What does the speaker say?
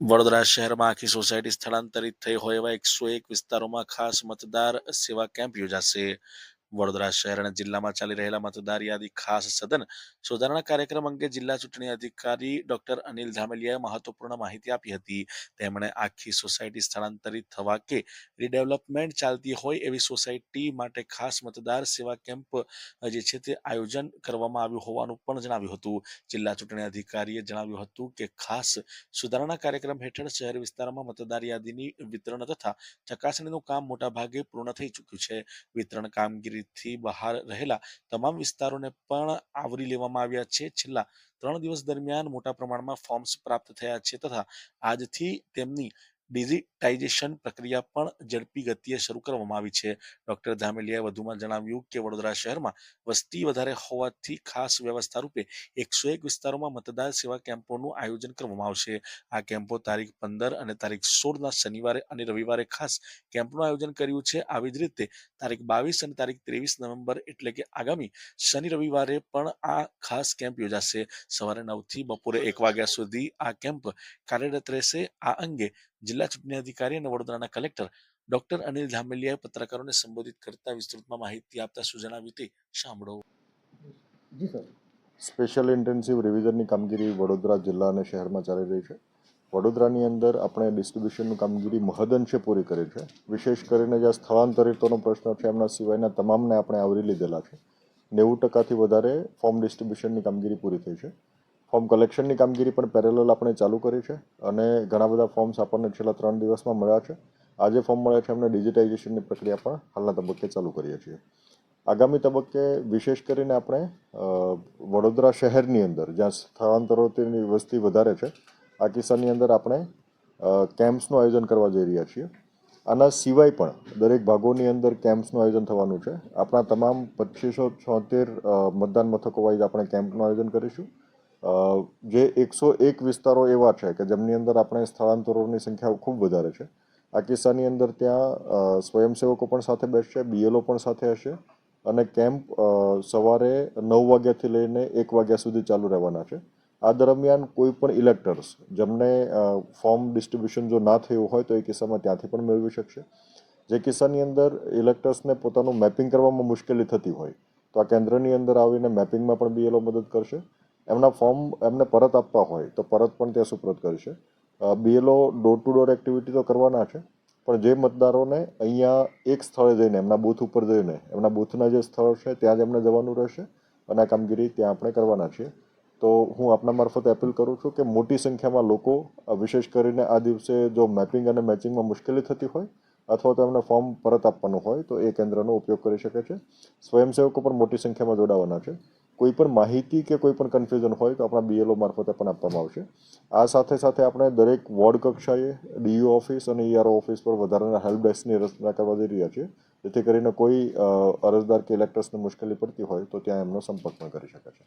વડોદરા શહેરમાં આખી સોસાયટી સ્થળાંતરિત થઈ હોય એવા એકસો એક વિસ્તારોમાં ખાસ મતદાર સેવા કેમ્પ યોજાશે. વડોદરા શહેર અને જિલ્લામાં ચાલી રહેલા મતદાર યાદી ખાસ સદન સુધારણા કાર્યક્રમ અંગે જિલ્લા ચૂંટણી અધિકારી ડોક્ટર અનિલ ધામેલિયાએ મહત્વપૂર્ણ માહિતી આપી હતી. તેમણે આખી સોસાયટી સ્થળાંતરિત થવા કે રીડેવલપમેન્ટ ચાલતી હોય એવી સોસાયટી માટે ખાસ મતદાર સેવા કેમ્પ જે છે તે આયોજન કરવામાં આવ્યું હોવાનું પણ જણાવ્યું હતું. જિલ્લા ચૂંટણી અધિકારીએ જણાવ્યું હતું કે ખાસ સુધારણા કાર્યક્રમ હેઠળ શહેર વિસ્તારમાં મતદાર યાદીની વિતરણ તથા ચકાસણીનું કામ મોટાભાગે પૂર્ણ થઈ ચૂક્યું છે. વિતરણ કામગીરીથી બહાર રહેલા તમામ વિસ્તારોને પણ આવરી લેવામાં આવ્યા છે. છેલ્લા ત્રણ દિવસ દરમિયાન મોટા પ્રમાણમાં ફોર્મ્સ પ્રાપ્ત થયા છે તથા આજથી તેમની ડિજિટાઇઝેશન પ્રક્રિયા પણ ઝડપી ગતિએ શરૂ કરવામાં આવી છે. ડોક્ટર ધામેલિયાએ વધુમાં જણાવ્યું કે વડોદરા શહેરમાં વસ્તી વધારે હોવાથી ખાસ વ્યવસ્થા રૂપે એકસો એક વિસ્તારોમાં મતદાર સેવા કેમ્પોનું આયોજન કરવામાં આવશે. આ કેમ્પો તારીખ પંદર અને તારીખ સોળના શનિવારે અને રવિવારે ખાસ કેમ્પનું આયોજન કર્યું છે. આવી જ રીતે તારીખ બાવીસ અને તારીખ ત્રેવીસ નવેમ્બર એટલે કે આગામી શનિ રવિવારે પણ આ ખાસ કેમ્પ યોજાશે. સવારે નવથી બપોરે એક વાગ્યા સુધી આ કેમ્પ કાર્યરત રહેશે. આ અંગે જિલ્લા ચૂંટણી અધિકારી અને વડોદરાના કલેક્ટર ડોક્ટર અનિલ ધામેલિયાએ પત્રકારોને સંબોધિત કરતા વિસ્તૃતમાં માહિતી આપતા શું જણાવ્યું તે સાંભળો. જી સર. સ્પેશિયલ ઇન્ટેન્સિવ રિવિઝનની કામગીરી વડોદરા જિલ્લા અને શહેરમાં ચાલી રહી છે. વડોદરાની અંદર આપણે ડિસ્ટ્રીબ્યુશનની કામગીરી મહદઅંશે પૂરી કરી છે. વિશેષ કરીને જ્યાં સ્થળાંતરિતોનો પ્રશ્ન છે એમના સિવાયના તમામને આપણે આવરી લીધેલા છે. નેવું ટકાથી વધારે ફોર્મ ડિસ્ટ્રીબ્યુશનની કામગીરી પૂરી થઈ છે. ફોર્મ કલેક્શનની કામગીરી પણ પેરેલલ આપણે ચાલુ કરી છે અને ઘણા બધા ફોર્મ્સ આપણને છેલ્લા ત્રણ દિવસમાં મળ્યા છે. આજે ફોર્મ મળ્યા છે, એમને ડિજિટાઇઝેશનની પ્રક્રિયા પણ હાલના તબક્કે ચાલુ કરીએ છીએ. આગામી તબક્કે વિશેષ કરીને આપણે વડોદરા શહેરની અંદર, જ્યાં સ્થળાંતરોની વસ્તી વધારે છે, આ કિસ્સાની અંદર આપણે કેમ્પ્સનું આયોજન કરવા જઈ રહ્યા છીએ. આના સિવાય પણ દરેક ભાગોની અંદર કેમ્પ્સનું આયોજન થવાનું છે. આપણા તમામ પચીસો છોતેર મતદાન મથકો વાઇઝ આપણે કેમ્પનું આયોજન કરીશું. જે એકસો એક વિસ્તારો એવા છે કે જેમની અંદર આપણે સ્થળાંતરોની સંખ્યા ખૂબ વધારે છે. આ કિસ્સાની અંદર ત્યાં સ્વયંસેવકો પણ સાથે બેસશે બીએલઓ પણ સાથે હશે અને કેમ્પ સવારે નવ વાગ્યાથી લઈને એક વાગ્યા સુધી ચાલુ રહેવાના છે. આ દરમિયાન કોઈ પણ ઇલેક્ટર્સ જેમને ફોર્મ ડિસ્ટ્રીબ્યુશન જો ના થયું હોય તો એ કિસ્સામાં ત્યાંથી પણ મેળવી શકશે. જે કિસ્સાની અંદર ઇલેક્ટર્સને પોતાનું મેપિંગ કરવામાં મુશ્કેલી થતી હોય તો આ કેન્દ્રની અંદર આવીને મેપિંગમાં પણ બીએલઓ મદદ કરશે. એમના ફોર્મ એમને પરત આપવા હોય તો પરત પણ ત્યાં સુપ્રત કરશે. BLO door to door activity તો કરવાના છે, પણ જે મતદારોને અહીંયા એક સ્થળે જઈને, એમના બૂથ ઉપર જઈને, એમના બૂથના જે સ્થળ છે, ત્યાં જ એમને જવાનું રહેશે અને આ કામગીરી ત્યાં આપણે કરવાના છીએ. તો હું આપના મારફત અપીલ કરું છું કે મોટી સંખ્યામાં લોકો વિશેષ કરીને આ દિવસે જો મેપિંગ અને મેચિંગમાં મુશ્કેલી થતી હોય અથવા તો એમને ફોર્મ પરત આપવાનું હોય તો એ કેન્દ્રનો ઉપયોગ કરી શકે છે. સ્વયંસેવકો પણ મોટી સંખ્યામાં જોડાવાના છે. કોઈ પણ માહિતી કે કોઈ પણ કન્ફ્યુઝન હોય તો આપણા બીએલઓ મારફતે પણ આપવામાં આવશે. આ સાથે સાથે આપણે દરેક વોર્ડ કક્ષાએ ડીયુ ઓફિસ અને ઈઆરઓ ઓફિસ પર વધારાના હેલ્પ ડેસ્કની રચના કરવા જઈ રહ્યા છીએ. જેથી કરીને કોઈ અરજદાર કે ઇલેક્ટર્સને મુશ્કેલી પડતી હોય તો ત્યાં એમનો સંપર્ક પણ કરી શકે છે.